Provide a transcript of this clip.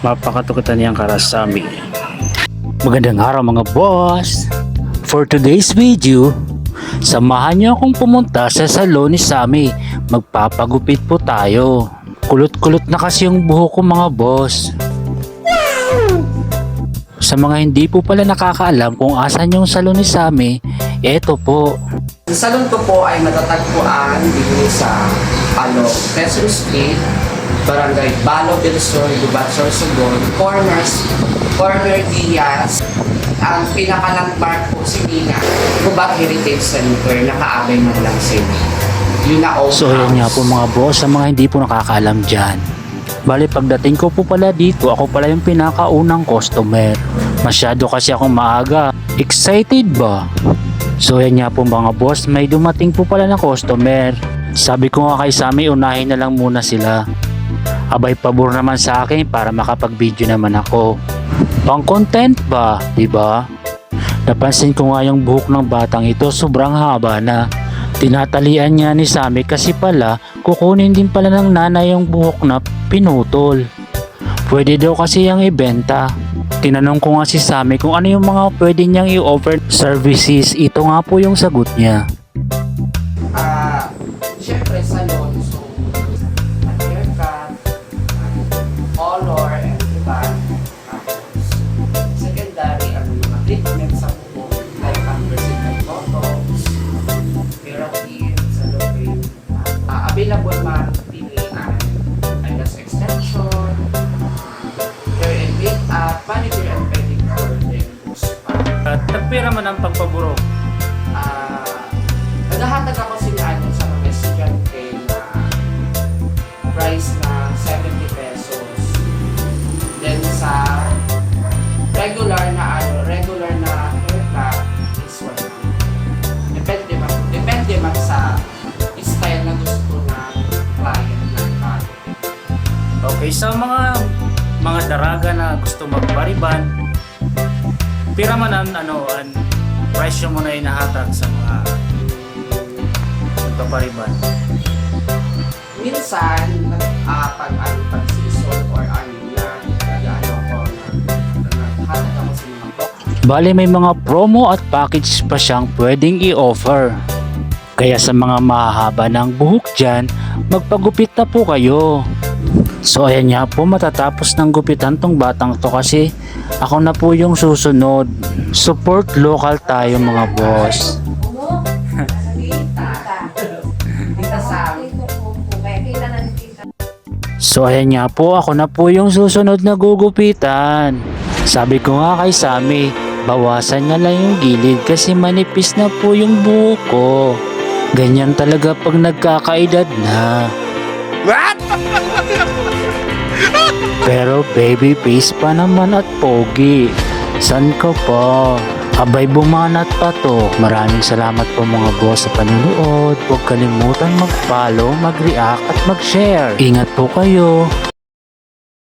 Mapakatukitan niyang karasami. Magandang araw mga boss! For today's video, samahan niyo akong pumunta sa salon ni Sammy. Magpapagupit po tayo. Kulot-kulot na kasi yung buhok ko mga boss. Sa mga hindi po pala nakakaalam kung asan yung salon ni Sammy, eto po. Ang salon ko po ay matatagpuan dito sa ano, Quezon Street, Barangay Balo del Sur, Gubat Sorsogon, Corners, Corner Diaz. Ang pinakalandmark po si Mina, Gubat Heritage Center, nakaabay man lang sila. Yun na old So yun nga po mga boss sa mga hindi po nakakaalam dyan. Bali pagdating ko po pala dito, ako pala yung pinakaunang customer. Masyado kasi akong maaga. Excited ba? So yan nga po mga boss, may dumating po pala na customer. Sabi ko nga kay Sammy, unahin na lang muna sila. Abay pabor naman sa akin para makapag-video naman ako. Pang content ba, 'di ba? Napansin ko nga yung buhok ng batang ito sobrang haba na. Tinatalian niya ni Sammy kasi pala kukunin din pala ng nanay yung buhok na pinutol. Pwede daw kasi yung ibenta. Tinanong ko nga si Sammy kung ano yung mga pwede niyang i-offer services. Ito nga po yung sagot niya. Available man pilihan ay gas extension, hair and makeup, manicure and pedicure, then spa. At man ang pagpaburo. Ah, naghahatag ako sila sa mga mga daraga na gusto magpariban, pira man ang ano, ang presyo mo na inahatag sa mga magpapariban. Minsan, uh, pag ano, pag season or ano na, nag-ano ako na, na naghahatag ako sa mga Bale may mga promo at package pa siyang pwedeng i-offer. Kaya sa mga mahahaba ng buhok dyan, magpagupit na po kayo. So ayan nga po matatapos ng gupitan tong batang to kasi ako na po yung susunod. Support local tayo mga boss. So ayan nga po ako na po yung susunod na gugupitan. Sabi ko nga kay Sammy, bawasan na lang yung gilid kasi manipis na po yung buhok ko. Ganyan talaga pag nagkakaedad na. Pero baby face pa naman at pogi. San ka pa? Abay bumanat pa to. Maraming salamat po mga boss sa panunood. Huwag kalimutan mag-follow, mag-react at mag-share. Ingat po kayo.